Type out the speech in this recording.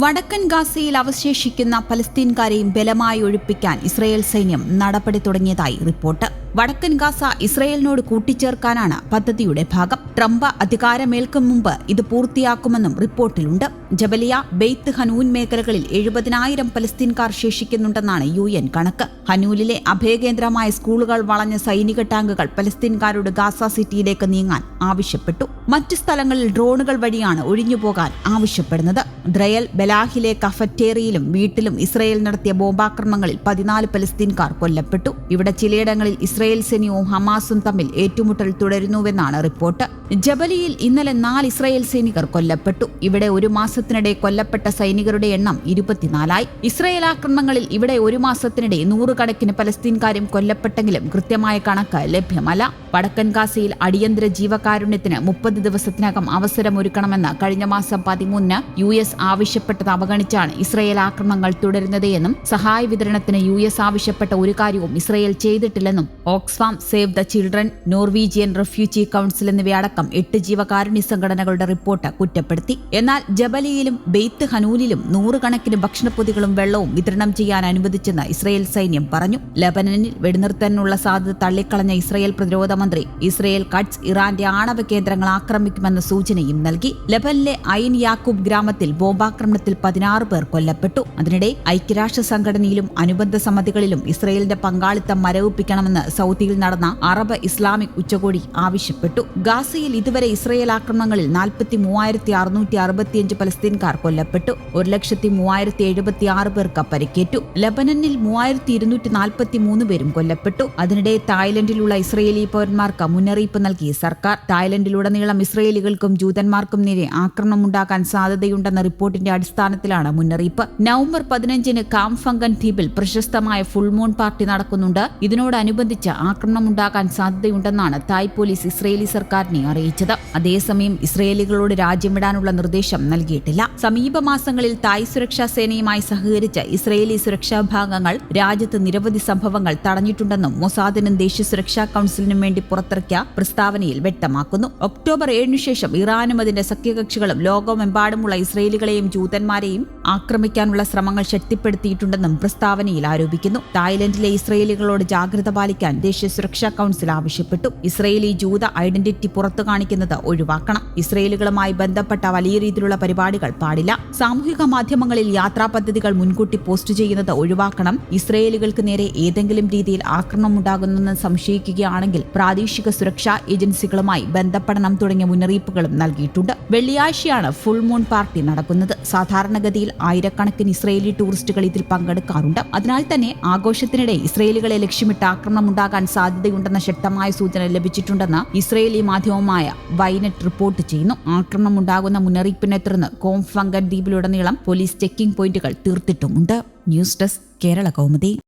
വടക്കൻ ഗാസയിൽ അവശേഷിക്കുന്ന പലസ്തീൻകാരെയും ബലമായി ഒഴിപ്പിക്കാൻ ഇസ്രയേൽ സൈന്യം നടപടി തുടങ്ങിയതായി റിപ്പോർട്ട്. വടക്കൻ ഗാസ ഇസ്രയേലിനോട് കൂട്ടിച്ചേർക്കാനാണ് പദ്ധതിയുടെ ഭാഗം. ട്രംപ് അധികാരമേൽക്കും മുമ്പ് ഇത് പൂർത്തിയാക്കുമെന്നും റിപ്പോർട്ടിലുണ്ട്. ജബലിയ ബെയ്ത്ത് ഹനൂൻ മേഖലകളിൽ എഴുപതിനായിരം പലസ്തീൻകാർ ശേഷിക്കുന്നുണ്ടെന്നാണ് യു എൻ കണക്ക്. ഹനൂലിലെ അഭയകേന്ദ്രമായ സ്കൂളുകൾ വളഞ്ഞ സൈനിക ടാങ്കുകൾ പലസ്തീൻകാരോട് ഗാസ സിറ്റിയിലേക്ക് നീങ്ങാൻ ആവശ്യപ്പെട്ടു. മറ്റ് സ്ഥലങ്ങളിൽ ഡ്രോണുകൾ വഴിയാണ് ഒഴിഞ്ഞുപോകാൻ ആവശ്യപ്പെടുന്നത്. ദ്രയൽ ബലാഹിലെ കഫറ്റേറിയയിലും വീട്ടിലും ഇസ്രയേൽ നടത്തിയ ബോംബാക്രമണങ്ങളിൽ പതിനാല് പലസ്തീൻകാർ കൊല്ലപ്പെട്ടു. ഇവിടെ ചിലയിടങ്ങളിൽ ഇസ്രയേൽ സൈന്യവും ഹമാസും തമ്മിൽ ഏറ്റുമുട്ടൽ തുടരുന്നുവെന്നാണ് റിപ്പോർട്ട്. ജബലിയിൽ ഇന്നലെ നാല് ഇസ്രയേൽ സൈനികർ കൊല്ലപ്പെട്ടു. ഇവിടെ ഒരു മാസത്തിനിടെ കൊല്ലപ്പെട്ട സൈനികരുടെ എണ്ണം ഇരുപത്തിനാലായി. ഇസ്രയേൽ ആക്രമണങ്ങളിൽ ഇവിടെ ഒരു മാസത്തിനിടെ നൂറുകണക്കിന് പലസ്തീൻകാരും കൊല്ലപ്പെട്ടെങ്കിലും കൃത്യമായ കണക്ക് ലഭ്യമല്ല. വടക്കൻ ഗാസയിൽ അടിയന്തര ജീവകാരുണ്യത്തിന് മുപ്പത് ദിവസത്തിനകം അവസരമൊരുക്കണമെന്ന് കഴിഞ്ഞ മാസം പതിമൂന്നിന് യു എസ് ആവശ്യപ്പെട്ടത് അവഗണിച്ചാണ് ഇസ്രയേൽ ആക്രമണങ്ങൾ തുടരുന്നത് എന്നും സഹായ വിതരണത്തിന് യു എസ് ആവശ്യപ്പെട്ട ഒരു കാര്യവും ഇസ്രയേൽ ചെയ്തിട്ടില്ലെന്നും Oxfam save the children Norwegian refugee council എന്നിവയടക്കം എട്ട് ജീവകാരുണ്യ സംഘടനകളുടെ റിപ്പോർട്ട് കുറ്റപ്പെടുത്തി. എന്നാൽ ജബലിയിലും ബെയ്ത്ത് ഹനൂലിലും നൂറുകണക്കിന് ഭക്ഷണപ്പൊതികളും വെള്ളവും വിതരണം ചെയ്യാൻ അനുവദിച്ചെന്ന് ഇസ്രയേൽ സൈന്യം പറഞ്ഞു. ലബനനിൽ വെടിനിർത്താനുള്ള സാധ്യത തള്ളിക്കളഞ്ഞ ഇസ്രയേൽ പ്രതിരോധ മന്ത്രി ഇസ്രയേൽ കട്സ് ഇറാന്റെ ആണവ കേന്ദ്രങ്ങൾ ആക്രമിക്കുമെന്ന സൂചനയും നൽകി. ലബനിലെ ഐൻ യാക്കൂബ് ഗ്രാമത്തിൽ ബോംബാക്രമണത്തിൽ പതിനാറ് പേർ കൊല്ലപ്പെട്ടു. അതിനിടെ ഐക്യരാഷ്ട്ര സംഘടനയിലും അനുബന്ധ സമിതികളിലും ഇസ്രയേലിന്റെ പങ്കാളിത്തം മരവിപ്പിക്കണമെന്ന് സൗദിയിൽ നടന്ന അറബ് ഇസ്ലാമിക് ഉച്ചകോടി ആവശ്യപ്പെട്ടു. ഗാസയിൽ ഇതുവരെ ഇസ്രയേൽ ആക്രമണങ്ങളിൽ നാൽപ്പത്തി മൂവായിരത്തി അറുന്നൂറ്റി അറുപത്തിയഞ്ച് പലസ്തീൻകാർ കൊല്ലപ്പെട്ടു. ഒരു ലക്ഷത്തി മൂവായിരത്തി എഴുപത്തി ആറ് പേർക്ക് പരിക്കേറ്റു ലബനനിൽ മൂവായിരത്തി ഇരുന്നൂറ്റി നാൽപ്പത്തി മൂന്ന് പേരും കൊല്ലപ്പെട്ടു. അതിനിടെ തായ്ലൻഡിലുള്ള ഇസ്രയേലി പൗരന്മാർക്ക് മുന്നറിയിപ്പ് നൽകി സർക്കാർ. തായ്ലൻഡിലുടനീളം ഇസ്രയേലികൾക്കും ജൂതന്മാർക്കും നേരെ ആക്രമണം ഉണ്ടാക്കാൻ സാധ്യതയുണ്ടെന്ന റിപ്പോർട്ടിന്റെ അടിസ്ഥാനത്തിലാണ് മുന്നറിയിപ്പ്. നവംബർ പതിനഞ്ചിന് കാംഫങ്കൻ ദ്വീപിൽ പ്രശസ്തമായ ഫുൾമൂൺ പാർട്ടി നടക്കുന്നുണ്ട്. ഇതിനോടനുബന്ധിച്ച് ആക്രമണമുണ്ടാകാൻ സാധ്യതയുണ്ടെന്നാണ് തായ് പോലീസ് ഇസ്രയേലി സർക്കാരിനെ അറിയിച്ചത്. അതേസമയം ഇസ്രയേലികളോട് രാജ്യം വിടാനുള്ള നിർദ്ദേശം നൽകിയിട്ടില്ല. സമീപ മാസങ്ങളിൽ തായ് സുരക്ഷാ സേനയുമായി സഹകരിച്ച് ഇസ്രയേലി സുരക്ഷാ വിഭാഗങ്ങൾ രാജ്യത്ത് നിരവധി സംഭവങ്ങൾ തടഞ്ഞിട്ടുണ്ടെന്നും മൊസാദിനും ദേശീയ സുരക്ഷാ കൌൺസിലിനും വേണ്ടി പുറത്തിറക്കിയ പ്രസ്താവനയിൽ വ്യക്തമാക്കുന്നു. ഒക്ടോബർ ഏഴിനു ശേഷം ഇറാനും അതിന്റെ സഖ്യകക്ഷികളും ലോകമെമ്പാടുമുള്ള ഇസ്രയേലികളെയും ജൂതന്മാരെയും ആക്രമിക്കാനുള്ള ശ്രമങ്ങൾ ശക്തിപ്പെടുത്തിയിട്ടുണ്ടെന്നും പ്രസ്താവനയിൽ ആരോപിക്കുന്നു. തായ്ലൻഡിലെ ഇസ്രയേലികളോട് ജാഗ്രത പാലിക്കാൻ ദേശീയ സുരക്ഷാ കൌൺസിൽ ആവശ്യപ്പെട്ടു. ഇസ്രയേലി ജൂത ഐഡന്റിറ്റി പുറത്തു കാണിക്കുന്നത് ഒഴിവാക്കണം. ഇസ്രയേലുകളുമായി ബന്ധപ്പെട്ട വലിയ രീതിയിലുള്ള പരിപാടികൾ പാടില്ല. സാമൂഹിക മാധ്യമങ്ങളിൽ യാത്രാ പദ്ധതികൾ മുൻകൂട്ടി പോസ്റ്റ് ചെയ്യുന്നത് ഒഴിവാക്കണം. ഇസ്രയേലുകൾക്ക് നേരെ ഏതെങ്കിലും രീതിയിൽ ആക്രമണം ഉണ്ടാകുന്നെന്ന് സംശയിക്കുകയാണെങ്കിൽ പ്രാദേശിക സുരക്ഷാ ഏജൻസികളുമായി ബന്ധപ്പെടണം തുടങ്ങിയ മുന്നറിയിപ്പുകളും നൽകിയിട്ടുണ്ട്. വെള്ളിയാഴ്ചയാണ് ഫുൾ മൂൺ പാർട്ടി നടക്കുന്നത്. സാധാരണഗതിയിൽ ആയിരക്കണക്കിന് ഇസ്രയേലി ടൂറിസ്റ്റുകൾ ഇതിൽ പങ്കെടുക്കാറുണ്ട്. അതിനാൽ തന്നെ ആഘോഷത്തിനിടെ ഇസ്രയേലികളെ ലക്ഷ്യമിട്ട് ആക്രമണം ഉണ്ടാകാൻ സാധ്യതയുണ്ടെന്ന ശക്തമായ സൂചന ലഭിച്ചിട്ടുണ്ടെന്ന് ഇസ്രയേലി മാധ്യമമായ വൈനറ്റ് റിപ്പോർട്ട് ചെയ്യുന്നു. ആക്രമണം ഉണ്ടാകുന്ന മുന്നറിയിപ്പിനെ തുടർന്ന് കോംഫങ്കൻ ദ്വീപിലുടനീളം പോലീസ് ചെക്കിംഗ് പോയിന്റുകൾ തീർത്തിട്ടുമുണ്ട്. News desk Kerala Kaumudi.